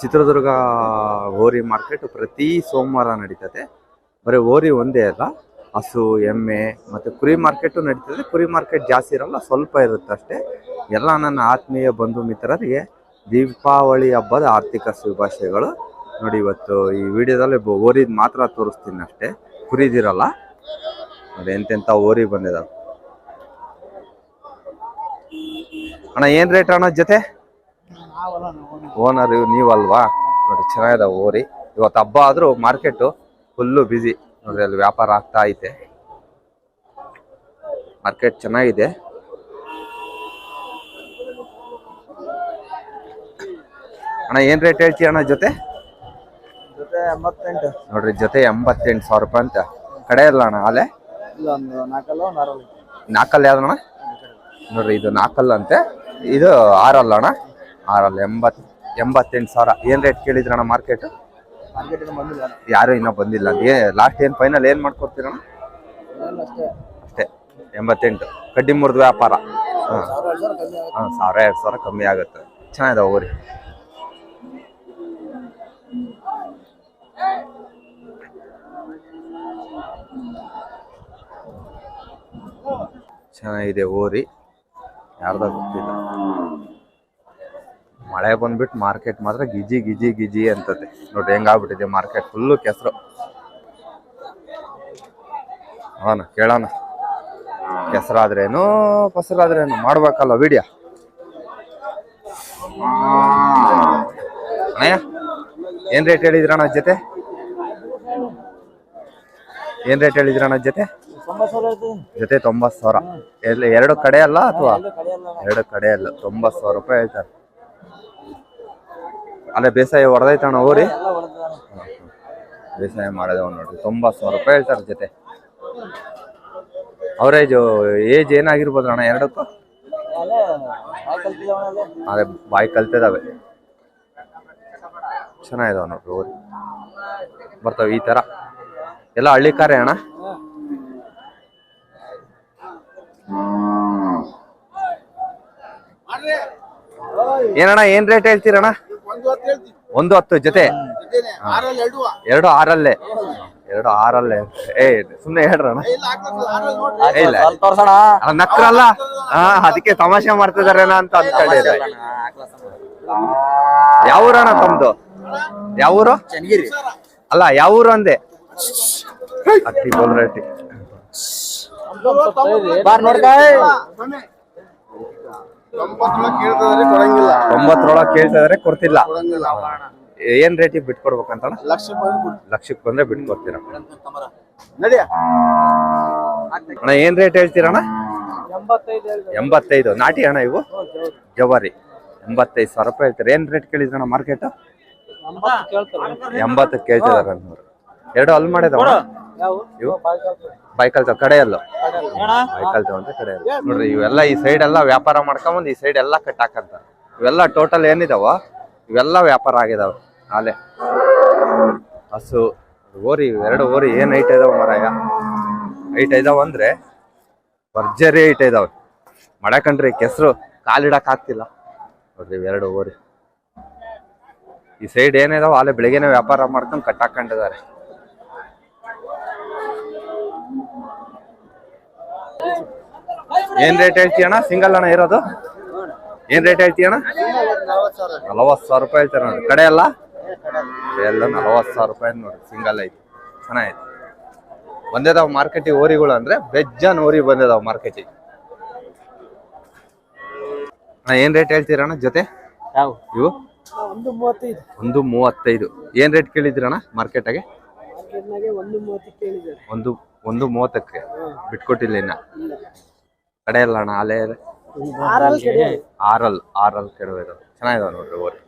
ಚಿತ್ರದುರ್ಗ ಹೋರಿ ಮಾರ್ಕೆಟ್ ಪ್ರತಿ ಸೋಮವಾರ ನಡೀತದೆ. ಬರೀ ಹೋರಿ ಒಂದೇ ಅಲ್ಲ, ಹಸು, ಎಮ್ಮೆ ಮತ್ತು ಕುರಿ ಮಾರ್ಕೆಟು ನಡೀತದೆ. ಕುರಿ ಮಾರ್ಕೆಟ್ ಜಾಸ್ತಿ ಇರಲ್ಲ, ಸ್ವಲ್ಪ ಇರುತ್ತೆ ಅಷ್ಟೇ. ಎಲ್ಲ ನನ್ನ ಆತ್ಮೀಯ ಬಂಧು ಮಿತ್ರರಿಗೆ ದೀಪಾವಳಿ ಹಬ್ಬದ ಆರ್ಥಿಕ ಶುಭಾಶಯಗಳು. ನೋಡಿ ಇವತ್ತು ಈ ವಿಡಿಯೋದಲ್ಲಿ ಓರಿದ್ ಮಾತ್ರ ತೋರಿಸ್ತೀನಿ ಅಷ್ಟೇ. ಕುರಿದಿರಲ್ಲ ನೋಡಿ ಎಂತೆಂಥ ಓರಿ ಬಂದಿದ್ದಾವೆ ಅಣ್ಣ, ಏನು ರೇಟ್ ಅಣ್ಣ ಜೊತೆ? ಓನರ್ ನೀವಲ್ವಾ? ನೋಡಿ ಚೆನ್ನಾಗಿದಾವೆ ಓರಿ ಇವತ್ತು ಹಬ್ಬ ಆದ್ರೂ ಮಾರ್ಕೆಟ್ ಫುಲ್ಲು ಬ್ಯುಸಿ ನೋಡ್ರಿ ಅಲ್ಲಿ ವ್ಯಾಪಾರ ಆಗ್ತಾ ಐತೆ. ಮಾರ್ಕೆಟ್ ಚೆನ್ನಾಗಿದೆ. ಅಣ್ಣ ಏನ್ ರೇಟ್ ಹೇಳ್ತೀಯ ಅಣ್ಣ ಜೊತೆ? ನೋಡ್ರಿ ಜೊತೆ ಎಂಬತ್ತೆಂಟು ಸಾವಿರ ರೂಪಾಯಿ ಅಂತ. ಕಡೆ ಇಲ್ಲ ಅಣ್ಣ ಆರಲ್ಲಿ. ನಾಲ್ಕಲ್ಲಿ ಯಾವ್ದಣ್ಣ? ನೋಡ್ರಿ ಇದು ನಾಲ್ಕಲ್ಲ ಅಂತೆ. ಇದು ಆರಲ್ಲ ಅಣ್ಣ? ಆರಲ್ಲ ಎಂಬತ್ತು ಎಂಬತ್ತೆಂಟು ಸಾವಿರ. ಏನ್ ರೇಟ್ ಕೇಳಿದ್ರಣ್ಣ ಮಾರ್ಕೆಟ್ ಯಾರು ಇನ್ನೂ ಬಂದಿಲ್ಲ. ಏ ಲಾಸ್ಟ್ ಏನು ಫೈನಲ್ ಏನು ಮಾಡ್ಕೊಡ್ತೀರಣ್ಣ ಅಷ್ಟೇ. ಎಂಬತ್ತೆಂಟು. ಕಡ್ಡಿ ಮುರಿದ ವ್ಯಾಪಾರ. ಹಾಂ. ಹಾಂ ಸಾವಿರ ಎರಡು ಸಾವಿರ ಕಮ್ಮಿ ಆಗುತ್ತೆ. ಚೆನ್ನಾಗಿದಾವೆ ಹೋಗ್ರಿ ಚೆನ್ನಾಗಿದೆ ಓರಿ ಯಾರ್ದ ಗೊತ್ತಿಲ್ಲ. ಮಳೆ ಬಂದ್ಬಿಟ್ಟು ಮಾರ್ಕೆಟ್ ಮಾತ್ರ ಗಿಜಿ ಗಿಜಿ ಗಿಜಿ ಅಂತತೆ ನೋಡಿ ಹೆಂಗಾಗ್ಬಿಟ್ಟಿದೆ ಮಾರ್ಕೆಟ್ ಫುಲ್ಲು ಕೆಸರು. ಅವನ ಕೇಳೋಣ. ಕೆಸರಾದ್ರೇನು ಫಸರಾದ್ರೇನು ಮಾಡ್ಬೇಕಲ್ಲ ವಿಡಿಯೋ ಏನ್ ರೇಟ್ ಹೇಳಿದ್ರಣ್ಣ ಜೊತೆ? ಏನ್ ರೇಟ್ ಹೇಳಿದ್ರಣ್ಣ ಜೊತೆ? ಜೊತೆ ತೊಂಬತ್ತು ಸಾವಿರ. ಎರಡು ಕಡೆ ಅಲ್ಲ ಅಥವಾ? ಎರಡು ಕಡೆ ಅಲ್ಲ ತೊಂಬತ್ ಸಾವಿರ ರೂಪಾಯಿ ಹೇಳ್ತಾರೆ. ಅಲ್ಲೇ ಬೇಸಾಯ ಹೊಡೆದೈತಣ್ಣ ಎಲ್ಲ ಬೇಸಾಯ ಮಾಡಿದವ ನೋಡ್ರಿ. ತೊಂಬತ್ತು ಸಾವಿರ ರೂಪಾಯಿ ಹೇಳ್ತಾರೆ ಜೊತೆ. ಅವರೇಜು ಏಜ್ ಏನಾಗಿರ್ಬೋದು ಅಣ್ಣ ಎರಡಕ್ಕೂ ಅದೇ ಬಾಯಿ ಕಲ್ತಿದಾವೆ ಚೆನ್ನಾಗಿದಾವ ನೋಡ್ರಿ ಊರಿ. ಬರ್ತಾವೆ ಈ ತರ ಎಲ್ಲ ಹಳ್ಳಿ ಕಾರೆ ಅಣ್ಣ? ಏನಣ್ಣ ಏನ್ ರೇಟ್ ಹೇಳ್ತೀರಣ್ಣ? ಒಂದು ಹತ್ತು ಜೊತೆ? ಎರಡು ಆರಲ್ಲೇ? ಎರಡು ಆರಲ್ಲೇ? ಏ ಸುಮ್ನೆ ಹೇಳ್ರಣ್ಣ. ಏ, ಇಲ್ಲ ಸ್ವಲ್ಪ ತೋರ್ಸೋಣ. ಅಲ್ಲ, ನಕ್ರಲ್ಲ? ಹಾ ಅದಕ್ಕೆ ತಮಾಷೆ ಮಾಡ್ತಿದಾರೇನ ಅಂತ ಅನ್ಕೊಂಡಿದ್ದೆ. ಯಾವ ಊರಣ್ಣ ತಮ್ದು? ಯಾವೂರು ಅಲ್ಲ ಯಾವೂರು ಅಂದೆ? ಅಟ್ಟಿ ಬೋಲ್ರಟ್ಟಿ ಬಾರ್ ನೋಡ್ಕಾಯ್ ಕೊಡಂಗಿಲ್ಲ. ತೊಂಬತ್ತರೊಳಗೆ ಕೇಳ್ತಿದಾರೆ ಕೊಡ್ತಿಲ್ಲ. ಏನ್ ರೇಟಿಗೆ ಬಿಟ್ಕೊಡ್ಬೇಕಂತ ಲಕ್ಷ ಲಕ್ಷಕ್ಕೆ ಬಂದ್ರೆ ಬಿಟ್ಕೊಡ್ತೀರ? ಅಣ್ಣ ಏನ್ ರೇಟ್ ಹೇಳ್ತೀರಣ್ಣ? ಎಂಬತ್ತೈದು ನಾಟಿ ಅಣ್ಣ ಇವು? ಜವಾರಿ. ಎಂಬತ್ತೈದು ಸಾವಿರ ರೂಪಾಯಿ ಹೇಳ್ತೀರ. ಏನ್ ರೇಟ್ ಕೇಳಿದ್ರಣ್ಣ ಮಾರ್ಕೆಟ್ ಎಂಬತ್ತು ಕೇಳ್ತಿದಾರೆ ಎರಡು ಅಲ್ಲಿ ಮಾಡಿದವ ಇವು? ಬೈಕಲ್ ಕಡೆಯಲ್ಲ. ಅಣ್ಣ ಬೈಕಲ್ ತಗೊಂಡ್ರೆ ಕಡೆಯಲ್ಲ. ನೋಡ್ರಿ ಇವೆಲ್ಲ ಈ ಸೈಡ್ ಎಲ್ಲ ವ್ಯಾಪಾರ ಮಾಡ್ಕೊಂಬಂದ್ ಈ ಸೈಡ್ ಎಲ್ಲ ಕಟ್ ಹಾಕಂತ. ಇವೆಲ್ಲ ಟೋಟಲ್ ಏನಿದಾವ? ಇವೆಲ್ಲ ವ್ಯಾಪಾರ ಆಗಿದಾವ. ಆಲೆ. ಹಸು ಓರಿ ಎರಡು ಓರಿ ಏನ್ ಐಟ್ ಇದಾವ ಮರಾಯ? ಐಟ್ ಇದಾವ ಅಂದ್ರೆ ಭರ್ಜರಿ ಐಟ್ ಐದಾವ ಮಡಕಂಡ್ರಿ ಕಂಡ್ರಿ ಕೆಸರು ಕಾಲಿಡಕ್ ಆಗ್ತಿಲ್ಲ. ನೋಡ್ರಿ ಎರಡು ಓರಿ ಈ ಸೈಡ್ ಏನಿದಾವ? ಅಲ್ಲೇ ಬೆಳಿಗ್ಗೆನೆ ವ್ಯಾಪಾರ ಮಾಡ್ಕೊಂಡು ಕಟ್ ಏನ್ ರೇಟ್ ಹೇಳ್ತೀಯಣ್ಣ ಸಿಂಗಲ್ ಅಣ್ಣ ಇರೋದು? ಏನ್ ರೇಟ್ ಹೇಳ್ತೀಯ ನಲವತ್ತು ಸಾವಿರ ರೂಪಾಯಿ ಹೇಳ್ತಾರೆ ನೋಡಿ ಕಡೆ ಅಲ್ಲ ಎಲ್ಲ ನಲವತ್ತು ಸಾವಿರ ರೂಪಾಯಿ ನೋಡಿ ಸಿಂಗಲ್ ಐತಿ. ಚೆನ್ನಾಗೈತಿ. ಬಂದಿದಾವ ಮಾರ್ಕೆಟಿಗೆ ಓರಿಗಳು ಅಂದ್ರೆ ಬೆಜ್ಜನ್ ಓರಿ ಬಂದಿದಾವ ಮಾರ್ಕೆಟಿಗೆ. ಅಣ್ಣ ಏನ್ ರೇಟ್ ಹೇಳ್ತೀರಣ್ಣ ಜೊತೆ? ಇವು? ಒಂದು ಮೂವತ್ತೈದು. ಏನ್ ರೇಟ್ ಕೇಳಿದ್ರಣ್ಣ ಮಾರ್ಕೆಟಾಗೆ? ಒಂದು ಒಂದು ಮೂವತ್ತಕ್ಕೆ. ಬಿಟ್ಕೊಟ್ಟಿಲ್ಲ ಇನ್ನ. ಕಡೆ ಇಲ್ಲ ಅಣ್ಣ ಅಲೆ ಆರಲ್ ಆರಲ್ ಕೆಡವೆ ಚೆನ್ನಾಗಿದೆ ಚೆನ್ನಾಗಿದಾವೆ ನೋಡ್ರಿ ಓರಿ.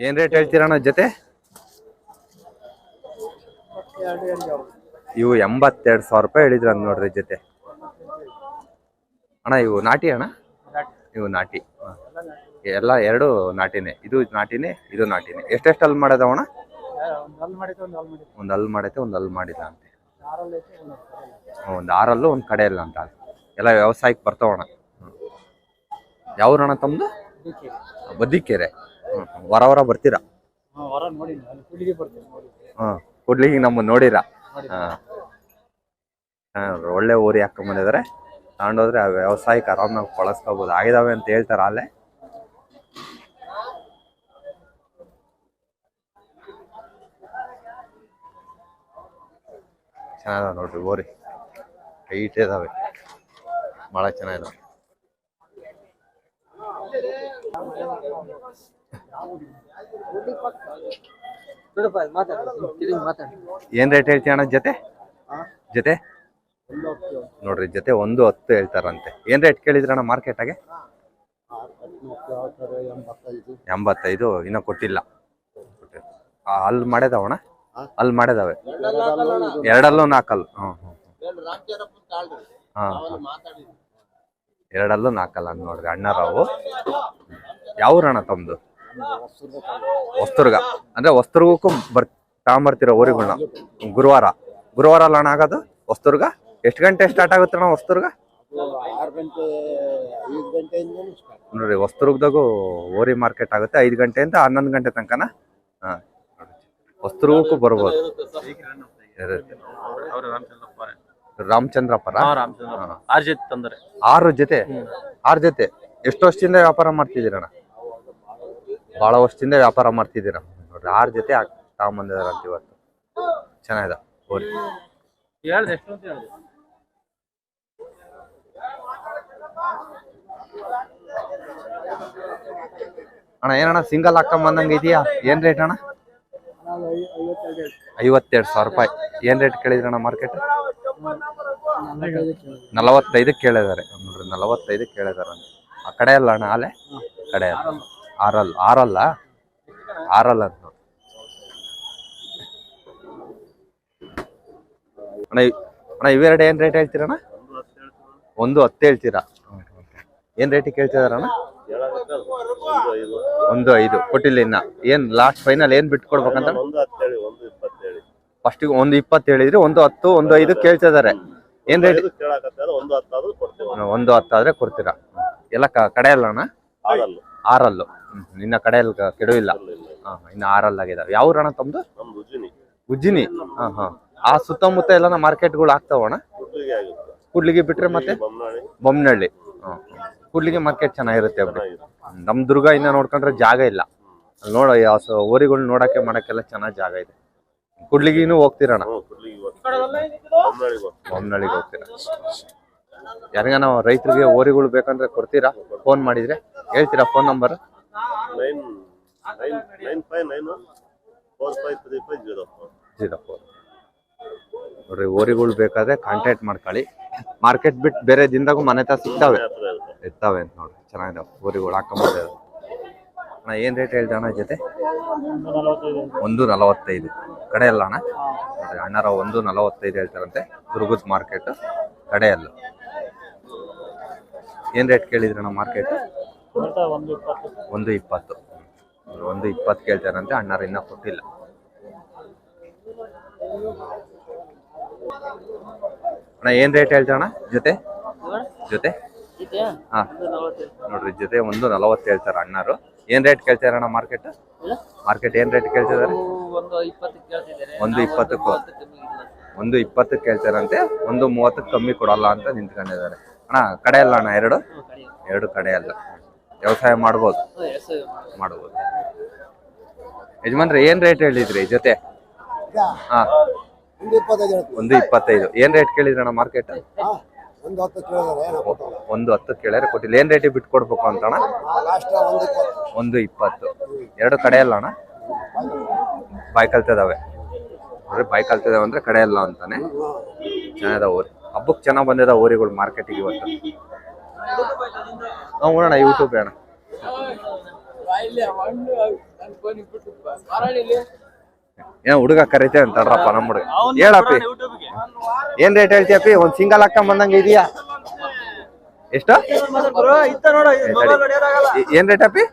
ಏನ್ ರೇಟ್ ಹೇಳ್ತೀರಣ್ಣ ಜೊತೆ? ಇವು ಎಂಬತ್ತೆರಡು ಸಾವಿರ ರೂಪಾಯಿ ಹೇಳಿದ್ರ ನೋಡ್ರಿ ಜೊತೆ. ಅಣ್ಣ ಇವು ನಾಟಿ ಅಣ್ಣ? ಇವು ನಾಟಿ. ಎಲ್ಲ ಎರಡು ನಾಟಿನೇ. ಇದು ನಾಟಿನೇ ಇದು ನಾಟಿನೇ. ಎಷ್ಟೆಷ್ಟು ಅಲ್ಲಿ ಮಾಡೋದವಣ ಒಂದು ಅಲ್ಲಿ ಮಾಡೈತೆ ಒಂದು ಅಲ್ಲಿ ಮಾಡಿಲ್ಲ ಅಂತ ಒಂದು ಆರಲ್ಲೂ ಒಂದು ಕಡೆ ಇಲ್ಲ ಅಂತ. ಎಲ್ಲ ವ್ಯವಸಾಯಕ್ಕೆ ಬರ್ತಾವಣ ಯಾವ್ರಣ ತಮ್ದು? ಬದಿಕೆರೆ ಹೊರ ವರ ಬರ್ತೀರಾ? ಹಾಂ ಕೂಡ್ಲಿಗೆ ನಮ್ಮ ನೋಡಿರ ಹಾ, ಒಳ್ಳೆ ಊರಿ ಹಾಕೊಂಬಂದಿದ್ದಾರೆ ತಗೊಂಡೋದ್ರೆ ಆ ವ್ಯವಸಾಯಕ್ಕೆ ಆರಾಮಾಗಿ ಬಳಸ್ಕೋಬೋದು. ಆಗಿದಾವೆ ಅಂತ ಹೇಳ್ತಾರ ಅಲ್ಲೇ. ಚೆನ್ನಾಗಿದಾವೆ ನೋಡ್ರಿ ಓರಿ. ಹೈಟ್ ಇದಾವೆ. ಭಾಳ ಚೆನ್ನಾಗಿದಾವೆ ಏನ್ ರೇಟ್ ಹೇಳ್ತೀಯ ಅಣ್ಣ ಜೊತೆ? ಜೊತೆ? ನೋಡ್ರಿ ಜೊತೆ ಒಂದು ಹತ್ತು ಹೇಳ್ತಾರಂತೆ. ಏನ್ ರೇಟ್ ಕೇಳಿದ್ರಣ್ಣ ಮಾರ್ಕೆಟಾಗೆ ಎಂಬತ್ತೈದು ಎಂಬತ್ತೈದು ಇನ್ನೂ ಕೊಟ್ಟಿಲ್ಲ. ಅಲ್ಲಿ ಮಾಡಿದಾವಣ ಅಲ್ಲಿ ಮಾಡಿದಾವೆ. ಎರಡಲ್ಲೂ ನಾಕಲ್ ಹ್ಮ್ ಹ್ಮ್ ಎರಡಲ್ಲೂ ನಾಲ್ಕಲ್ಲ ನೋಡ್ರಿ ಅಣ್ಣರಾವು ಯಾವ್ರಣ್ಣ ತಮ್ದು? ವಸ್ತುರ್ಗ ಅಂದ್ರೆ ವಸ್ತುರ್ಗಕ್ಕೂ ಬರ್ ತಗೊಂಬರ್ತಿರೋ ಊರಿಗಳ್ನ ಗುರುವಾರ. ಗುರುವಾರ ಅಲ್ಲ ಅಣ್ಣ ಆಗೋದು? ವಸ್ತುರ್ಗ ಎಷ್ಟು ಗಂಟೆ ಸ್ಟಾರ್ಟ್ ಆಗುತ್ತೆ ಅಣ್ಣ ವಸ್ತುರ್ಗ ನೋಡ್ರಿ ವಸ್ತುರ್ಗದಾಗೂ ಓರಿ ಮಾರ್ಕೆಟ್ ಆಗುತ್ತೆ. ಐದು ಗಂಟೆಯಿಂದ ಹನ್ನೊಂದು ಗಂಟೆ ತನಕನ? ಹಾ. ಹೊಸ್ತುರ್ಗಕ್ಕೂ ಬರ್ಬೋದು. ಇರುತ್ತೆ. ರಾಮಚಂದ್ರಪ್ಪರ. ಆರ್ ಜೊತೆ ತಂದರೆ. ಆರು ಜೊತೆ? ಆರು ಜೊತೆ. ಎಷ್ಟು ವರ್ಷದಿಂದ ವ್ಯಾಪಾರ ಮಾಡ್ತಿದ್ದೀರಣ್ಣ? ಬಹಳ ವರ್ಷದಿಂದ ವ್ಯಾಪಾರ ಮಾಡ್ತಿದ್ದೀರ. ನೋಡ್ರಿ ಆರು ಜೊತೆ ತಗೊಂಬಂದಿದಾರ ಅಂತ ಇವತ್ತು. ಚೆನ್ನಾಗಿದೆ. ಓರಿ ಅಣ್ಣ ಏನಣ್ಣ ಸಿಂಗಲ್ ಹಾಕೊಂಬಂದಂಗ ಇದೆಯಾ? ಏನ್ ರೇಟ್ ಅಣ್ಣ? ಐವತ್ತೆರಡು ಸಾವಿರ ರೂಪಾಯಿ. ಏನ್ ರೇಟ್ ಕೇಳಿದ್ರಣ್ಣ ಮಾರ್ಕೆಟ್ ನಲವತ್ತೈದಕ್ಕೆ ಕೇಳಿದಾರೆ ನೋಡ್ರಿ ನಲವತ್ತೈದಕ್ಕೆ ಕೇಳಿದಾರೆ ಆ ಕಡೆ ಅಲ್ಲ ಅಣ್ಣ, ಆಲೆ? ಕಡೆ ಅಲ್ಲ. ಆರಲ್ಲ ಆರಲ್ಲ? ಅಂತ. ಅಣ್ಣ ಅಣ್ಣ, ಇವೆರಡು ಏನ್ ರೇಟ್ ಹೇಳ್ತೀರಣ್ಣ? ಒಂದು ಹತ್ತು ಹೇಳ್ತೀರಾ. ಏನ್ ರೇಟಿಗೆ ಕೇಳ್ತಿದಾರಣ್ಣ ಒಂದು ಐದು ಕೊಟ್ಟಿಲ್ಲ ಇನ್ನ. ಏನ್ ಲಾಸ್ಟ್ ಫೈನಲ್ ಏನ್ ಬಿಟ್ಟು ಕೊಡ್ಬೇಕಂತ? ಫಸ್ಟ್ ಒಂದು ಇಪ್ಪತ್ತು ಹೇಳಿದ್ರಿ ಒಂದು ಹತ್ತು ಒಂದು ಐದು ಕೇಳ್ತಿದಾರೆ. ಏನ್ ರೇಟ್ ಒಂದು ಹತ್ತಾದ್ರೆ ಹತ್ತು ಆದ್ರೆ ಕೊಡ್ತೀರಾ? ಎಲ್ಲ ಕಡೆ ಅಲ್ಲ ಅಣ್ಣ? ಆಗಲ್ಲ ಆರಲ್ಲು. ಇನ್ನ ಕಡೆಯಲ್ಲಿ ಕೆಡುವಿಲ್ಲ ಹಾ ಇನ್ನ ಆರಲ್ ಆಗಿದಾವೆ. ಯಾವ ಅಣ್ಣ ತಮ್ದು? ಉಜ್ಜಿನಿ. ಹಾ ಹಾ. ಆ ಸುತ್ತಮುತ್ತ ಎಲ್ಲ ಮಾರ್ಕೆಟ್ಗಳು ಆಗ್ತಾವಣ್ಣ? ಕುಡ್ಲಿಗೆ ಬಿಟ್ರೆ ಮತ್ತೆ? ಬೊಮ್ಮನಹಳ್ಳಿ. ಕೂಡ್ಲಿಗೆ ಮಾರ್ಕೆಟ್ ಚೆನ್ನಾಗಿರುತ್ತೆ. ನಮ್ ದುರ್ಗ ಇನ್ನ ನೋಡ್ಕೊಂಡ್ರೆ ಜಾಗ ಇಲ್ಲ. ಅಲ್ಲಿ ನೋಡ ಓರಿಗಳ್ ನೋಡಕ್ಕೆ ಮಾಡಕ್ಕೆಲ್ಲ ಚೆನ್ನಾಗಿ ಜಾಗ ಇದೆ. ಕೂಡ್ಲಿಗಿನೂ ಹೋಗ್ತಿರಣ ಹೋಗ್ತೀರಾ? ಯಾರಿಗ ನಾವು ರೈತರಿಗೆ ಓರಿಗಳು ಬೇಕಂದ್ರೆ ಕೊಡ್ತೀರಾ? ಫೋನ್ ಮಾಡಿದ್ರೆ? ಹೇಳ್ತೀರಾ ಫೋನ್ ನಂಬರ್ ಜೀರೋ ಫೋರ್. ನೋಡ್ರಿ ಓರಿಗಳು ಬೇಕಾದ್ರೆ ಕಾಂಟ್ಯಾಕ್ಟ್ ಮಾಡ್ಕೊಳ್ಳಿ. ಮಾರ್ಕೆಟ್ ಬಿಟ್ಟು ಬೇರೆ ದಿನದಾಗೂ ಮನೆ ತಾಸ ಸಿಗ್ತಾವೆ. ಇರ್ತಾವೆ ಅಂತ ನೋಡಿ ಚೆನ್ನಾಗಿದಾವೆ ಓರಿಗಳು ಹಾಕೊಂಬಂದ ಅಣ್ಣ ಏನ್ ರೇಟ್ ಹೇಳ್ದೆ ಅಣ್ಣ ಜೊತೆ? ಒಂದು ನಲವತ್ತೈದು. ಕಡೆ ಅಲ್ಲ ಅಣ್ಣ? ಅಣ್ಣರ ಒಂದು ನಲವತ್ತೈದು ಹೇಳ್ತಾರಂತೆ. ದುರ್ಗದ ಮಾರ್ಕೆಟ್ ಕಡೆ ಅಲ್ಲ. ಏನ್ ರೇಟ್ ಕೇಳಿದ್ರಿ ಅಣ್ಣ ಮಾರ್ಕೆಟ್? ಒಂದು ಇಪ್ಪತ್ತು. ಒಂದು ಇಪ್ಪತ್ತು ಕೇಳ್ತಾರಂತೆ ಅಣ್ಣರ ಇನ್ನ ಕೊಟ್ಟಿಲ್ಲ. ಅಣ್ಣ ಏನ್ ರೇಟ್ ಹೇಳ್ತಾರಣ್ಣ ಜೊತೆ? ಜೊತೆ? ಹಾ. ನೋಡ್ರಿ ಜೊತೆ ಒಂದು ನಲವತ್ತು ಹೇಳ್ತಾರ ಅಣ್ಣಾರು. ಏನ್ ರೇಟ್ ಕೇಳ್ತಾರಣ್ಣ ಮಾರ್ಕೆಟ್ ಮಾರ್ಕೆಟ್ ಏನ್ ರೇಟ್ ಕೇಳ್ತಿದಾರೆ? ಒಂದು ಇಪ್ಪತ್ತಕ್ಕೆ ಕೇಳ್ತಿದ್ದಾರೆ ಒಂದು ಇಪ್ಪತ್ತಕ್ಕೂ. ಒಂದು ಇಪ್ಪತ್ತಕ್ಕೆ ಕೇಳ್ತಾರಂತೆ ಒಂದು ಮೂವತ್ತಕ್ಕೆ ಕಮ್ಮಿ ಕೊಡಲ್ಲ ಅಂತ ನಿಂತ್ಕೊಂಡಿದ್ದಾರೆ. ಅಣ್ಣ ಕಡೆ ಅಲ್ಲ ಅಣ್ಣ ಎರಡು? ಎರಡು ಕಡೆ ಅಲ್ಲ. ವ್ಯವಸಾಯ ಮಾಡ್ಬೋದು? ಮಾಡ್ಬೋದು. ಯಜಮಾನ್ರೆ ಏನ್ ರೇಟ್ ಹೇಳಿದ್ರಿ ಜೊತೆ? ಹಾ. ಒಂದು ಇಪ್ಪತ್ತೈದು ಒಂದು ಇಪ್ಪತ್ತೈದು. ಏನ್ ರೇಟ್ ಕೇಳಿದ್ರಣ್ಣ ಮಾರ್ಕೆಟ್ ಒಂದು ಹತ್ತು ಕೇಳಿದಾರೆ ಕೊಟ್ಟಲ್ಲ ಒಂದು ಹತ್ತು ಕೇಳಿದ್ರೆ ಕೊಟ್ಟಿಲ್ಲ. ಏನ್ ರೇಟಿಗೆ ಬಿಟ್ಟು ಕೊಡ್ಬೇಕು ಅಂತಣ್ಣ ಲಾಸ್ಟ್ ಒಂದು ಇಪ್ಪತ್ತು. ಒಂದು ಇಪ್ಪತ್ತು. ಎರಡು ಕಡೆ ಅಲ್ಲ ಅಣ್ಣ? ಬಾಯ್ ಕಲ್ತಿದಾವೆ. ಅಂದ್ರೆ ಬಾಯ್ ಕಲ್ತಿದಾವೆ ಅಂದ್ರೆ ಕಡೆ ಅಲ್ಲ ಅಂತಾನೆ. ಚೆನ್ನಾಗಿದಾವ ಊರಿ. ಹಬ್ಬಕ್ಕೆ ಚೆನ್ನಾಗಿ ಬಂದಿದ ಊರಿಗಳು ಮಾರ್ಕೆಟಿಗೆ ಇವತ್ತು. ನಾವು ನೋಡೋಣ ಯೂಟ್ಯೂಬ್ ಅಣ್ಣ. ಏನೋ ಹುಡುಗ ಕರೀತೆ ಅಂತಾಡ್ರಪ್ಪ ನಮ್ಮ ಹುಡುಗ. ಹೇಳಪ್ಪಿ. ಏನ್ ರೇಟ್ ಹೇಳ್ತೀಯಪ್ಪಿ? ಒಂದ್ ಸಿಂಗಲ್ ಅಕ್ಕ ಬಂದಂಗ ಇದೆಯಾ? ಎಷ್ಟು? ಏನ್ ರೇಟ್ ಅಪ್ಪಿ?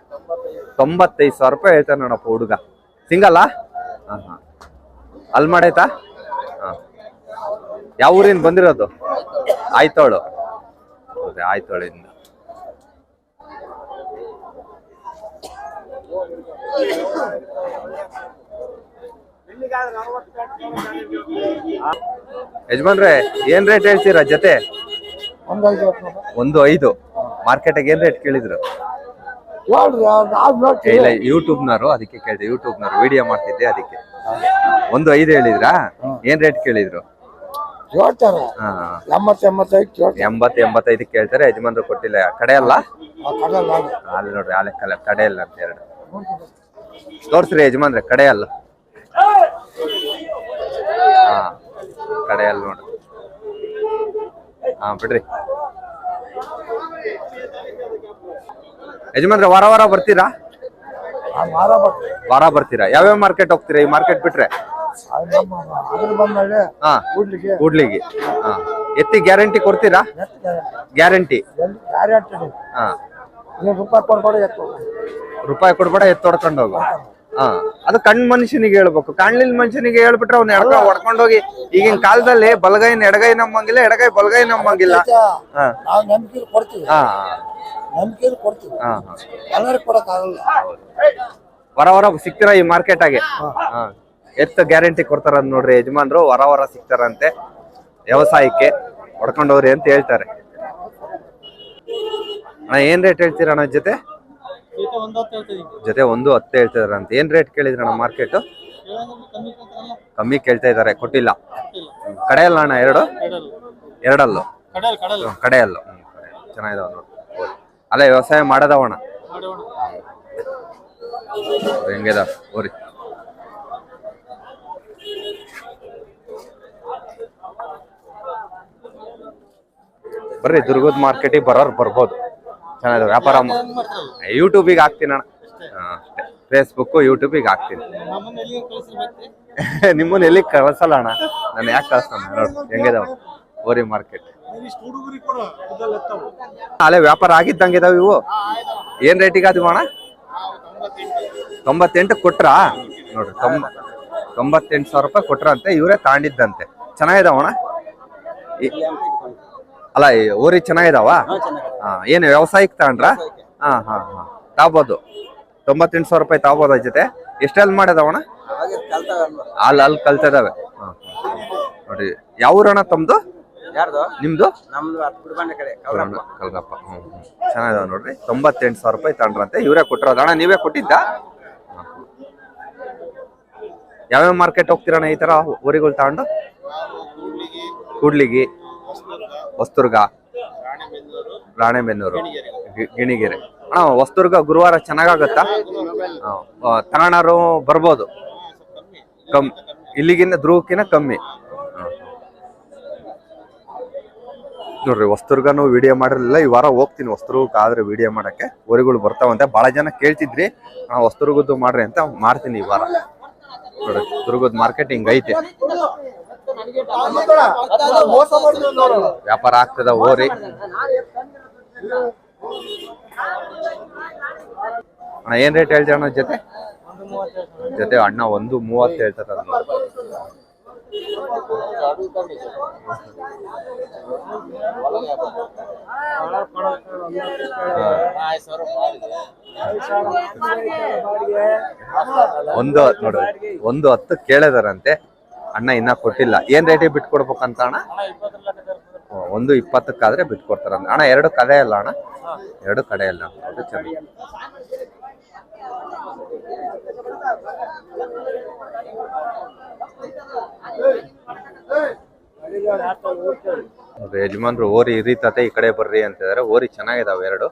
ತೊಂಬತ್ತೈದು ಸಾವಿರ ರೂಪಾಯಿ ಹೇಳ್ತಾನೆ ನೋಡಪ್ಪ ಹುಡುಗ. ಸಿಂಗಲ್ ಹಾ ಹಾ. ಅಲ್ಲಿ ಮಾಡೈತಾ ಹಾ. ಯಾವ ಊರಿಂದ ಬಂದಿರೋದು? ಆಯ್ತೋಳು. ನೋಡ್ರಿ ಆಯ್ತೊಳೆಯಿಂದ ಯಜಮಾನ್ರೆ ಏನ್ ರೇಟ್ ಹೇಳ್ತೀರಾ ಜೊತೆ? ಒಂದು ಐದು ಮಾರ್ಕೆಟ್ ಐದು. ಮಾರ್ಕೆಟಿಗೆ ಏನ್ ರೇಟ್ ಕೇಳಿದ್ರು? ಇಲ್ಲ ಯೂಟ್ಯೂಬ್ನವರು ಅದಕ್ಕೆ ಕೇಳಿದೆ. ಯೂಟ್ಯೂಬ್ನವರು ವಿಡಿಯೋ ಮಾಡ್ತಿದ್ದೆ ಅದಕ್ಕೆ. ಒಂದು ಐದು ಹೇಳಿದ್ರಾ? ಏನ್ ರೇಟ್ ಕೇಳಿದ್ರು? ಕೇಳ್ತಾರೆ. ಎಂಬತ್ ಎಂಬತ್ತೈದು ಕೇಳ್ತಾರೆ ಯಜಮಾನ್ರು ಕೊಟ್ಟಿಲ್ಲ. ಕಡೆ ಅಲ್ಲ? ಅಲ್ಲಿ ನೋಡ್ರಿ ಆ ಲೆಕ್ಕ ಕಡೆ ಅಲ್ಲ ಅಂತ ಎರಡು ತೋರ್ಸ್ರಿ ಯಜಮಾನ್ರೆ ಕಡೆ ಅಲ್ಲ. ಕಡೆ ಅಲ್ಲಿ ನೋಡ್ರಿ ಹಾ ಬಿಡ್ರಿ. ಯಜಮಾನ್ರೆ ವಾರ ವಾರ ಬರ್ತೀರಾ? ವಾರ ಬರ್ತೀರಾ? ಯಾವ್ಯಾವ ಮಾರ್ಕೆಟ್ ಹೋಗ್ತೀರಾ ಈ ಮಾರ್ಕೆಟ್ ಬಿಟ್ರೆ? ಹಾ ಕೂಡ್ಲಿಗೆ. ಹಾ. ಎತ್ತಿ ಗ್ಯಾರಂಟಿ ಕೊಡ್ತೀರಾ? ಗ್ಯಾರಂಟಿ ಹಾ. ರೂಪಾಯಿ ಕೊಡ್ಬೇಡ ಎತ್ತು ರೂಪಾಯಿ ಕೊಡ್ಬೇಡ ಎತ್ತು ಹೊಡ್ಕೊಂಡು ಹೋಗು. ಅದು ಕಣ್ ಮನುಷ್ಯನಿಗೆ ಹೇಳ್ಬೇಕು. ಕಾಣ್ಲಿಲ್ಲ ಮನುಷ್ಯನಿಗೆ ಹೇಳ್ಬಿಟ್ರೆ ಅವ್ನ ಎಡಗ ಹೊಡ್ಕೊಂಡ್ ಹೋಗಿ ಈಗಿನ ಕಾಲದಲ್ಲಿ ಬಲಗೈನ ಎಡಗೈ ನಮ್ಮಂಗಿಲ್ಲ ಎಡಗೈ ಬಲಗೈ ನಮ್ಮಂಗಿಲ್ಲ ವರ ವರ ಸಿಕ್ತಿರ ಈ ಮಾರ್ಕೆಟ್ ಆಗಿ? ಹಾ. ಎತ್ತು ಗ್ಯಾರಂಟಿ ಕೊಡ್ತಾರ ನೋಡ್ರಿ ಯಜಮಾನ್ರು ವರ ವರ ಸಿಗ್ತಾರಂತೆ ವ್ಯವಸಾಯಕ್ಕೆ ಹೊಡ್ಕೊಂಡವ್ರಿ ಅಂತ ಹೇಳ್ತಾರೆ. ಅಣ್ಣ ಏನ್ ರೇಟ್ ಹೇಳ್ತೀರ ಅಣ್ಣ ಜೊತೆ? ಜೊತೆ ಒಂದು ಹತ್ತು ಹೇಳ್ತಾ ಹತ್ತು ಹೇಳ್ತಿದಾರಂತ ಏನ್ ರೇಟ್ ಕೇಳಿದ್ರಣ್ಣ ಮಾರ್ಕೆಟ್ ಕಮ್ಮಿ ಕೇಳ್ತಾ ಇದಾರೆ ಕೊಟ್ಟಿಲ್ಲ. ಕಡೆಯಲ್ಲ ಅಣ್ಣ ಎರಡು? ಎರಡಲ್ಲು. ಕಡೆಯಲ್ಲು ಚೆನ್ನಾಗಿದಾವ ನೋಡಿ. ಅಲ್ಲ ವ್ಯವಸಾಯ ಮಾಡದವಣ ಹೆಂಗಿದಾವ? ಓರಿ ಬರ್ರಿ ದುರ್ಗದ ಮಾರ್ಕೆಟಿಗೆ ಬರೋರು ಬರ್ಬೋದು. ಚೆನ್ನಾಗಿದೆ. ವ್ಯಾಪಾರ ಯೂಟ್ಯೂಬಿಗೆ ಹಾಕ್ತೀನಿ ಅಣ್ಣ. ಅಷ್ಟೇ. ಫೇಸ್ಬುಕ್ ಯೂಟ್ಯೂಬಿಗೆ ಹಾಕ್ತೀನಿ. ನಮ್ಮನ್ನ ಎಲ್ಲಿ ಕಳಿಸಿರ್ಬೇಕು ನಿಮ್ಮನ್ನ ಎಲ್ಲಿ ಕಳ್ಸಲ್ಲ ಅಣ್ಣ. ನಾನು ಯಾಕೆ ಕಳ್ಸಲ್ಲ ನೋಡಿ ಹೆಂಗಿದಾವ ಓರಿ ಮಾರ್ಕೆಟ್. ಅಲ್ಲೇ ವ್ಯಾಪಾರ ಆಗಿದ್ದಂಗೆ ಇದಾವೆ ಇವು ಏನ್ ರೇಟಿಗೆ ಅದು ಅಣ್ಣ ತೊಂಬತ್ತೆಂಟು ಕೊಟ್ರಾ? ನೋಡ್ರಿ ತೊಂಬ ತೊಂಬತ್ತೆಂಟು ಸಾವಿರ ರೂಪಾಯಿ ಕೊಟ್ರಂತೆ ಇವರೇ ತಾಂಡಿದ್ದಂತೆ. ಚೆನ್ನಾಗಿದಾವಣ ಅಲ್ಲ ಈ ಊರಿ ಚೆನ್ನಾಗಿದಾವ? ಹಾ ಏನು ವ್ಯವಸಾಯಕ್ಕೆ ತಗೊಂಡ್ರ? ಹಾ ಹಾ ಹಾ. ತಾಬೋದು. ತೊಂಬತ್ತೆಂಟು ಸಾವಿರ ರೂಪಾಯಿ ತಗೋಬೋದು ಜೊತೆ? ಎಷ್ಟೆಲ್ಲ ಮಾಡಿದಾವಣ ಅಲ್ಲಿ ಅಲ್ಲಿ ಕಲ್ತಿದಾವೆ. ಹಾ. ನೋಡಿ ಯಾವ ಊರಣ ತಮ್ದು? ಯಾರ್ದು? ನಿಮ್ದು? ಕಲ್ಗಪ್ಪ. ಚೆನ್ನಾಗಿದಾವ ನೋಡ್ರಿ. ತೊಂಬತ್ತೆಂಟು ಸಾವಿರ ರೂಪಾಯಿ ತಗೊಂಡ್ರಂತೆ. ಇವರೇ ಕೊಟ್ಟಿರೋದು ಅಣ್ಣ ನೀವೇ ಕೊಟ್ಟಿದ್ದ? ಯಾವ್ಯಾವ ಮಾರ್ಕೆಟ್ ಹೋಗ್ತೀರಣ್ಣ ಈ ತರ ಊರಿಗಳು ತಗೊಂಡು? ಕೂಡ್ಲಿಗಿ. ಹೊಸ್ತುರ್ಗ ರಾಣೆಬೆನ್ನೂರು. ಗಿಣಿಗೆರೆ. ಅಣ್ಣ ಹೊಸ್ತುರ್ಗ ಗುರುವಾರ ಚೆನ್ನಾಗಾಗತ್ತಾ? ತಗೋಣರು ಬರ್ಬೋದು. ಕಮ್ ಇಲ್ಲಿಗಿನ್ನ ಧ್ರುವಕ್ಕಿಂತ ಕಮ್ಮಿ. ನೋಡ್ರಿ ವಸ್ತುರ್ಗನು ವಿಡಿಯೋ ಮಾಡಿರಲಿಲ್ಲ. ಈ ವಾರ ಹೋಗ್ತೀನಿ ವಸ್ತುರ್ಗಕ್ಕೆ ಆದ್ರೆ ವಿಡಿಯೋ ಮಾಡಕ್ಕೆ ಹೊರಿಗಳು ಬರ್ತಾವಂತೆ. ಬಹಳ ಜನ ಕೇಳ್ತಿದ್ರಿ. ನಾ ವಸ್ತುರ್ಗದ್ದು ಮಾಡ್ರಿ ಅಂತ ಮಾಡ್ತೀನಿ ಈ ವಾರ. ನೋಡ್ರಿ ದುರ್ಗದ ಮಾರ್ಕೆಟ್ ಹಿಂಗ್ ಐತೆ. ವ್ಯಾಪಾರ ಆಗ್ತದ ಓರಿ ಅಣ್ಣ, ಏನ್ ರೇಟ್ ಹೇಳ್ತೀರ ಅಣ್ಣ ಜೊತೆ? ಜೊತೆ ಅಣ್ಣ ಒಂದು ಮೂವತ್ತು ಹೇಳ್ತಾರ ಒಂದು ನೋಡ್ರಿ ಒಂದು ಹತ್ತು ಕೇಳಿದಾರಂತೆ. ಅಣ್ಣ ಇನ್ನ ಕೊಟ್ಟಿಲ್ಲ. ಏನ್ ರೇಟಿಗೆ ಬಿಟ್ಕೊಡ್ಬೇಕಂತ ಅಣ್ಣ? ಒಂದು ಇಪ್ಪತ್ತಕ್ಕಾದ್ರೆ ಬಿಟ್ಕೊಡ್ತಾರ ಅಣ್ಣ ಎರಡು ಕಡೆ ಅಲ್ಲ ಅಣ್ಣ? ಎರಡು ಕಡೆ ಅಲ್ಲ. ಅದು ಚೆನ್ನಾಗಿ ಯಜಮಾನ್ರು ಓರಿ ಇರಿತತೆ ಈ ಕಡೆ ಬರ್ರಿ ಅಂತಿದ್ದಾರೆ ಓರಿ ಚೆನ್ನಾಗಿದಾವೆ ಎರಡು.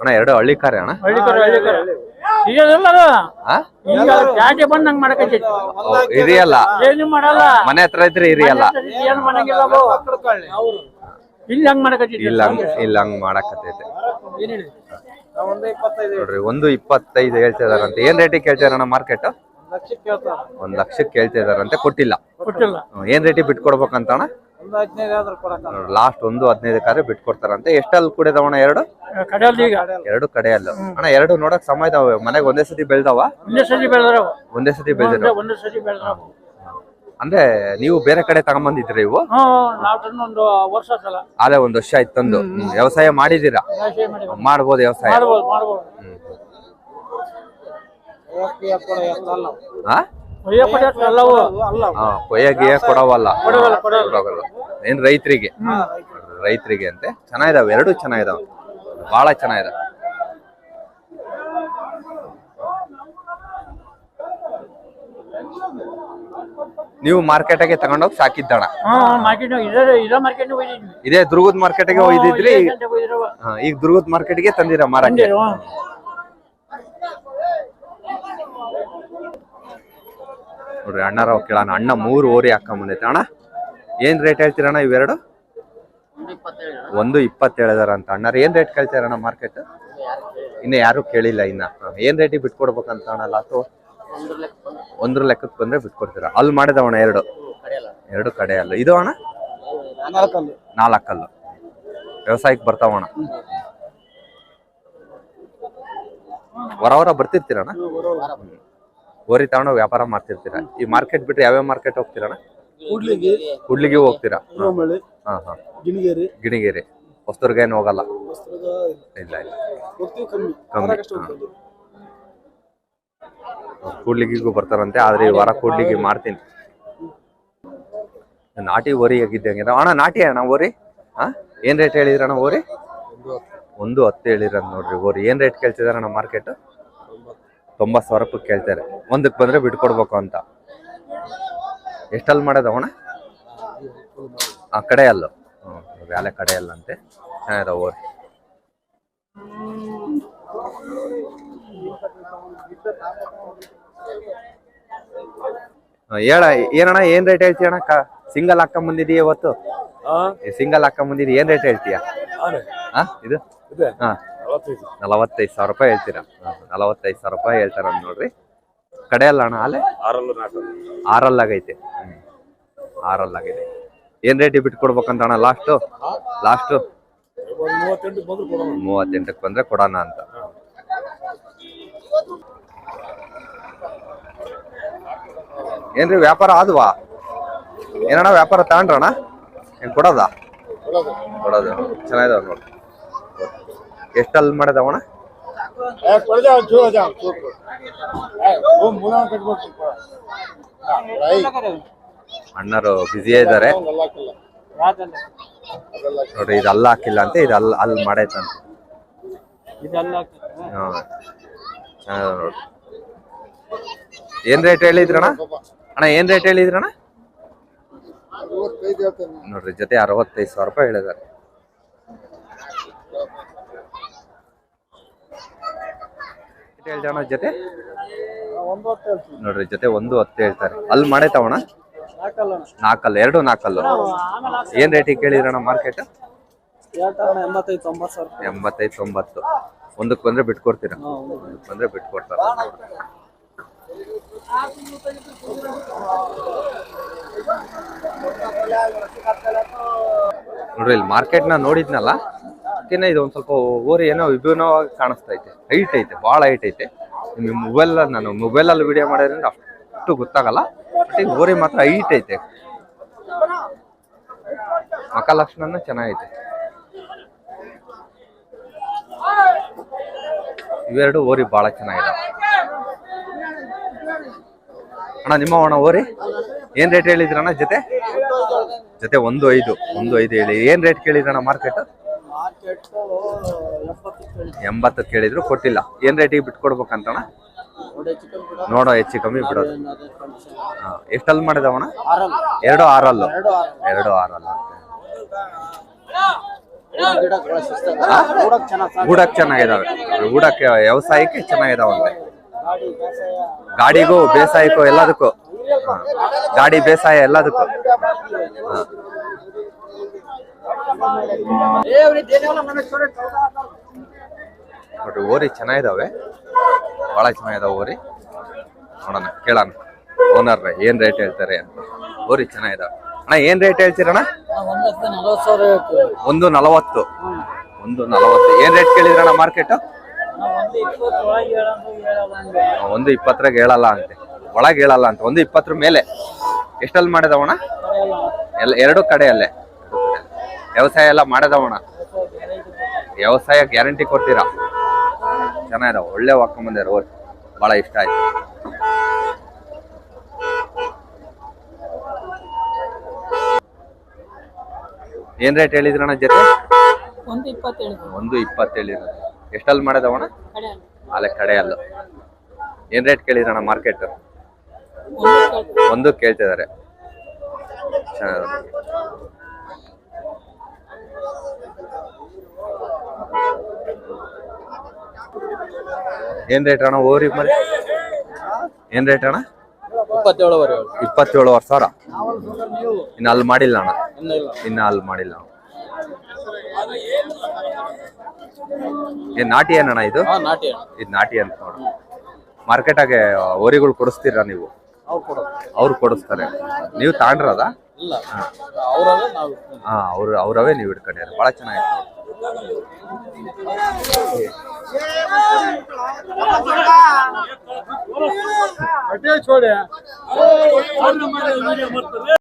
ಅಣ್ಣ ಎರಡು ಹಳ್ಳಿ ಕಾರ್ಯ ಅಣ್ಣ? ಮಾಡಲ್ಲ. ಮನೆ ಹತ್ರ ಇದ್ರೆ ಇರಿಯಲ್ಲ ಇಲ್ಲ ಮಾಡಂಗಿಲ್ಲ ಅವು. ಇಲ್ಲಿ ಹಂಗ್ ಮಾಡಕತ್ತೈತಿ ಇಲ್ಲ ಹಂಗ್ ಇಲ್ಲ ಹಂಗ್ ಮಾಡಕತ್ತೈತೆ. ಒಂದು ಇಪ್ಪತ್ತೈದು ನೋಡ್ರಿ ಒಂದು ಇಪ್ಪತ್ತೈದು ಹೇಳ್ತಿದಾರಂತೆ. ಏನ್ ರೇಟಿಗೆ ಕೇಳ್ತಾರಣ್ಣ ಮಾರ್ಕೆಟ್ ಒಂದ್ ಲಕ್ಷಕ್ಕೆ ಕೇಳ್ತಿದಾರಂತೆ ಕೊಟ್ಟಿಲ್ಲ. ಏನ್ ರೇಟಿಗೆ ಬಿಟ್ಕೊಡ್ಬೇಕಂತ ಅಣ್ಣ? ಒಂದು ಹದಿನೈದು ಕಾರ್ಯ ಕೊಡಕ ಲಾಸ್ಟ್ ಒಂದು ಹದಿನೈದಕ್ಕಾದ್ರೆ ಬಿಟ್ಕೊಡ್ತಾರಂತೆ. ಎಷ್ಟಲ್ಲಿ ಕುಡಿದವ ಎರಡು? ಎರಡು ಕಡೆಯಲ್ಲ. ಅಣ್ಣ ಎರಡು ನೋಡಕ್ ಸಮಯ ಇದಾವೆ. ಮನೆಗೆ ಒಂದೇ ಸತಿ ಬೆಳ್ದಾವ? ಒಂದೇ ಸತಿ ಬೆಳೆದ್ರ ಒಂದೇ ಸತಿ ಬೆಳ್ದಿರೋ ಒಂದೇ ಅಂದ್ರೆ ನೀವು ಬೇರೆ ಕಡೆ ತಗೊಂಬಂದಿದ್ರಿ ಇವು? ಅದೇ ಒಂದ್ ವರ್ಷ ಇತ್ತೊಂದು ತಂದು. ವ್ಯವಸಾಯ ಮಾಡಿದೀರಾ. ಮಾಡ್ಬೋದು ವ್ಯವಸಾಯ. ಹ್ಮ್. ಕೊಯ್ಯ ಕೊಡವಲ್ಲ. ಏನ್ ರೈತರಿಗೆ? ರೈತರಿಗೆ. ಅಂತೆ. ಚೆನ್ನಾಗಿದಾವೆ ಎರಡು ಚೆನ್ನಾಗಿದಾವ. ಬಹಳ ಚೆನ್ನಾಗಿದಾವೆ ನೀವು ಮಾರ್ಕೆಟ್ಗೆ ತಗೊಂಡೋಗಿ ಸಾಕಿದ್ದಣ? ಇದೇ ದುರ್ಗದ್ ಮಾರ್ಕೆಟ್ಗೆ ಒಯ್ದಿದ್ರಿ ಈಗ ದುರ್ಗದ ಮಾರ್ಕೆಟ್ಗೆ ತಂದಿರ ಮಾರಕ್ಕೆ ಬಂದಿರು, ಹ್ಮ್. ನೋಡ್ರಿ ಅಣ್ಣರ ಕೇಳೋಣ. ಅಣ್ಣ ಮೂರು ಓರಿ ಹಾಕೊಂಬಂದೈತೆ ಅಣ್ಣ, ಏನ್ ರೇಟ್ ಹೇಳ್ತೀರಣ್ಣ ಇವೆರಡು? ಒಂದು ಇಪ್ಪತ್ತೇಳದಾರ ಅಂತ. ಅಣ್ಣಾರ ಏನ್ ರೇಟ್ ಕೇಳ್ತೀರಣ್ಣ ಮಾರ್ಕೆಟ್ ಇನ್ನ ಯಾರು ಕೇಳಿಲ್ಲ ಇನ್ನ. ಏನ್ ರೇಟಿಗೆ ಬಿಟ್ಕೊಡ್ಬೇಕಂತ ಅಣ್ಣ ಲಾತು? ಒಂದ್ರ ಲೆಕ್ಕಕ್ಕೆ ಬಂದ್ರೆ ಬಿಟ್ಕೊಡ್ತೀರಾ. ಅಲ್ಲಿ ಮಾಡಿದವಣ ಎರಡು. ಎರಡು ಕಡೆ ಅಲ್ಲ. ಇದು ಅಣ್ಣ? ನಾಲ್ಕಲ್ಲು. ವ್ಯವಸಾಯಕ್ಕೆ ಬರ್ತಾವಣ ಹೊರ ಹೊರ ಬರ್ತಿರ್ತೀರಣ್ಣ ಹ್ಮ್. ಓರಿ ತಗೊಂಡು ವ್ಯಾಪಾರ ಮಾಡ್ತಿರ್ತೀರಾ? ಈ ಮಾರ್ಕೆಟ್ ಬಿಟ್ಟರೆ ಯಾವ್ಯಾವ ಮಾರ್ಕೆಟ್ ಹೋಗ್ತೀರಣ್ಣ ಹುಡ್ಲಿಗೆ ಕುಡ್ಲಿಗೆ ಹೋಗ್ತೀರಾ? ಹ. ಹಾ ಹಾ. ಗಿಣಿಗೇರಿ. ಗಿಣಿಗೇರಿ. ಹೊಸ್ತರ್ಗೇನು ಹೋಗಲ್ಲ? ವಸ್ತ್ರದ ಇಲ್ಲ ಇಲ್ಲ. ಹೋಗ್ತೀವಿ ಕಮ್ಮಿ. ಕೂಡ್ಲಿಗಿಗೂ ಬರ್ತಾರಂತೆ ಆದ್ರೆ ಈ ವಾರ ಕೂಡ್ಲಿಗೆ ಮಾಡ್ತೀನಿ. ನಾಟಿ ಓರಿ ಆಗಿದ್ದಂಗೆ ಅಣ್ಣ ನಾಟಿ ಅಣ್ಣ ಓರಿ ಹಾ? ಏನ್ ರೇಟ್ ಹೇಳಿದ್ರಣ್ಣ ಓರಿ ಒಂದು ಹತ್ತು. ಹೇಳಿರ ನೋಡ್ರಿ ಓರಿ ಏನ್ ರೇಟ್ ಕೇಳ್ತಿದಾರಣ್ಣ ಮಾರ್ಕೆಟ್ ತೊಂಬತ್ತು ಸಾವಿರ ರೂಪಾಯಿ ಕೇಳ್ತಾರೆ. ಒಂದಕ್ಕೆ ಬಂದ್ರೆ ಬಿಟ್ಕೊಡ್ಬೇಕು ಅಂತ. ಎಷ್ಟಲ್ಲಿ ಮಾಡೋದವಣ ಆ ಕಡೆ ಅಲ್ಲ. ಹ್ಞೂ ವ್ಯಾಲೆ ಕಡೆ ಅಲ್ಲಂತೆ. ಚೆನ್ನಾಗಿದೆ ಓರಿ ಹೇಳ ಏನಣ್ಣ ಏನ್ ರೇಟ್ ಹೇಳ್ತೀಯಣ್ಣ ಸಿಂಗಲ್ ಹಾಕೊಂಡ್ ಬಂದಿದೀಯ ಇವತ್ತು? ಸಿಂಗಲ್ ಹಾಕೊಂಡ್ ಬಂದಿದೀಯ ಏನ್ ರೇಟ್ ಹೇಳ್ತೀಯ? ಹಾ ಇದು. ಹಾ. ನಲವತ್ತೈದು ಸಾವಿರ ರೂಪಾಯಿ ಹೇಳ್ತೀರಾ? ನಲವತ್ತೈದು ಸಾವಿರ ರೂಪಾಯಿ ಹೇಳ್ತಾರ ನೋಡ್ರಿ. ಕಡೆ ಅಲ್ಲ ಅಣ್ಣ ಅಲ್ಲೇ ಆರಲ್ ಆಗೈತೆ ಆರಲ್ ಆಗಿದೆ ಏನ್ ರೇಟ್ ಬಿಟ್ಟು ಕೊಡ್ಬೇಕಂತ ಅಣ್ಣ ಲಾಸ್ಟು ಲಾಸ್ಟು ಮೂವತ್ತೆಂಟಕ್ಕೆ ಬಂದ್ರೆ ಕೊಡೋಣ ಅಂತ. ಏನ್ರಿ ವ್ಯಾಪಾರ ಆದ್ವಾ? ಏನಣ್ಣ ವ್ಯಾಪಾರ ತಗೊಂಡ್ರಣ್ಣ? ಏನ್ ಕೊಡೋದಾ? ಕೊಡೋದು. ಚೆನ್ನಾಗಿದಾವ ನೋಡಿ. ಎಷ್ಟಲ್ಲಿ ಮಾಡಿದವಣ ಅಣ್ಣರು ಬ್ಯುಸಿಯೇ ಹಾಕಲ್ಲ. ನೋಡ್ರಿ ಇದು ಅಲ್ಲ ಹಾಕಿಲ್ಲ ಅಂತ ಇದು ಅಲ್ಲಿ ಅಲ್ಲಿ ಮಾಡೈತಂತ ಏನ್ ರೇಟ್ ಹೇಳಿದ್ರಣ್ಣ? ಅಣ್ಣ, ಏನ್ ರೇಟ್ ಹೇಳಿದ್ರಣ್ಣ? ನೋಡ್ರಿ, ಜೊತೆ ಅರವತ್ತೈದು ಸಾವಿರ ರೂಪಾಯಿ ಹೇಳಿದ್ದಾರೆ. ಹೇಳ್ತಾವಣ್ಣ ಜೊತೆ. ನೋಡ್ರಿ ಜೊತೆ ಒಂದು ಹತ್ತು ಹೇಳ್ತಾರೆ. ಅಲ್ಲಿ ಮಾಡೇ ತಗೋಣ. ನಾಲ್ಕಲ್ಲ ಎರಡು ನಾಲ್ಕಲ್ಲು ಏನ್ ರೇಟಿಗೆ ಕೇಳಿದ್ರಣ್ಣ ಮಾರ್ಕೆಟ್ ತೊಂಬತ್ತು ಎಂಬತ್ತೈದು ತೊಂಬತ್ತು. ಒಂದಕ್ಕೆ ಬಂದ್ರೆ ಬಿಟ್ಕೊಡ್ತೀರಾ? ಒಂದಕ್ಕೆ ಬಂದ್ರೆ. ಬಿಟ್ಕೊಡ್ತಾರ. ನೋಡ್ರಿ ಇಲ್ಲಿ ಮಾರ್ಕೆಟ್ನ ನೋಡಿದ್ನಲ್ಲ? ಅದಕ್ಕಿಂತ ಇದು ಒಂದು ಸ್ವಲ್ಪ ಓರಿ ಏನೋ ವಿಭಿನ್ನವಾಗಿ ಕಾಣಿಸ್ತಾ ಐತೆ. ಹೈಟ್ ಐತೆ, ಭಾಳ ಹೈಟ್ ಐತೆ. ನಿಮ್ಮ ಮೊಬೈಲ್ ನಾನು ಮೊಬೈಲ್ ಅಲ್ಲಿ ವಿಡಿಯೋ ಮಾಡೋದ್ರಿಂದ ಅಷ್ಟು ಗೊತ್ತಾಗಲ್ಲ. ಬಟ್ ಈ ಓರಿ ಮಾತ್ರ ಹೈಟ್ ಐತೆ. ಮಕ ಚೆನ್ನಾಗೈತೆ. ಇವೆರಡು ಓರಿ ಬಹಳ ಚೆನ್ನಾಗಿದೆ. ಅಣ್ಣ, ನಿಮ್ಮ ಅಣ್ಣ ಓರಿ? ಏನ್ ರೇಟ್ ಹೇಳಿದ್ರಣ್ಣ ಜೊತೆ? ಜೊತೆ ಒಂದು ಐದು ಒಂದು ಐದು ಹೇಳಿ. ಏನ್ ರೇಟ್ ಕೇಳಿದ್ರಣ್ಣ ಮಾರ್ಕೆಟ್ ಎಂಬತ್ತು ಕೇಳಿದ್ರು ಕೊಟ್ಟಿಲ್ಲ. ಏನ್ ರೇಟಿಗೆ ಕೂಡ ನೋಡೋ ಹೆಚ್ಚು ಕಮ್ಮಿ ಬಿಡೋದು ಎಷ್ಟಲ್ಲಿ ಮಾಡಿದವಣ ಎರಡು ಆರಲ್ಲು. ಎರಡು ಆರಲ್ಲು. ಗೂಡಕ್ ಚೆನ್ನಾಗಿದಾವೆ. ಗೂಡಕ್ಕೆ ವ್ಯವಸಾಯಕ್ಕೆ ಚೆನ್ನಾಗಿದಾವಂತೆ. ಗಾಡಿ ಗಾಡಿಗೂ ಬೇಸಾಯಕ್ಕೂ ಎಲ್ಲದಕ್ಕೂ. ಗಾಡಿ ಬೇಸಾಯ ಎಲ್ಲದಕ್ಕೂ. ನೋಡ್ರಿ ಓರಿ ಚೆನ್ನಾಗಿದಾವೆ ಬಹಳ ಚೆನ್ನಾಗಿದಾವೆ ಓರಿ ನೋಡೋಣ ಕೇಳೋಣ ಓನರ್ ಏನ್ ರೇಟ್ ಹೇಳ್ತಾರೆ ಅಂತ ಓರಿ ಚೆನ್ನಾಗಿದಾವೆ ಅಣ್ಣ ಏನ್ ರೇಟ್ ಹೇಳ್ತೀರಣ್ಣ ಒಂದು ನಲವತ್ತು ಒಂದು ನಲವತ್ತು ಏನ್ ರೇಟ್ ಕೇಳಿದ್ರಣ್ಣ ಮಾರ್ಕೆಟ್ ಒಂದು ಇಪ್ಪತ್ತರಾಗ ಹೇಳಲ್ಲ ಅಂತೆ ಒಳಗೆ ಹೇಳಲ್ಲ ಅಂತ ಒಂದು ಇಪ್ಪತ್ತರ ಮೇಲೆ ಎಷ್ಟಲ್ಲಿ ಮಾಡಿದವಣ ಎಲ್ಲ ಎರಡು ಕಡೆಯಲ್ಲೇ ವ್ಯವಸಾಯ ಎಲ್ಲ ಮಾಡಿದವಣ. ವ್ಯವಸಾಯ ಗ್ಯಾರಂಟಿ ಕೊಡ್ತೀರಾ? ಚೆನ್ನಾಗಿದಾವ ಒಳ್ಳೆ ಹಾಕೊಂಬಂದಿರ ರೋಡ್ ಭಾಳ ಇಷ್ಟ ಆಯ್ತು. ಏನ್ ರೇಟ್ ಹೇಳಿದ್ರಣ್ಣ ಜೊತೆ? ಒಂದು ಇಪ್ಪತ್ತೇಳು ಎಷ್ಟಲ್ಲಿ ಮಾಡಿದವಣ? ಕಡೆ ಅಲ್ಲ. ಕಡೆಯಲ್ಲ ಏನ್ ರೇಟ್ ಕೇಳಿದ್ರಣ ಮಾರ್ಕೆಟ್ ಒಂದು ಕೇಳ್ತಿದ್ದಾರೆ. ಚೆನ್ನಾಗಿದೆ. ಏನ್ ರೇಟ್ ಅಣ್ಣ ಓರಿ ಮರಿ ಏನ್ ರೇಟ್ ಅಣ್ಣ? ಇಪ್ಪತ್ತೇಳುವರೆ ಇಪ್ಪತ್ತೇಳುವರೆ ಸಾವಿರ? ಇನ್ನು ಅಲ್ಲಿ ಮಾಡಿಲ್ಲ ಅಣ್ಣ. ಇನ್ನ ಅಲ್ಲಿ ಮಾಡಿಲ್ಲ ಏನ್ ನಾಟಿ ಏನಣ್ಣ ಇದು? ಇದು ನಾಟಿ ಅಂತ ನೋಡು. ಮಾರ್ಕೆಟಾಗೆ ಓರಿಗಳು ಕೊಡಿಸ್ತೀರ ನೀವು? ಅವ್ರು ಕೊಡಿಸ್ತಾರೆ. ನೀವು ತಾಂಡ್ರದ? ಅವ್ರವೇ ನೀವು ಇಟ್ಕೊಂಡಿರ ಬಹಳ ಚೆನ್ನಾಗಿತ್ತು ಅದೇ ಚೋಡೆ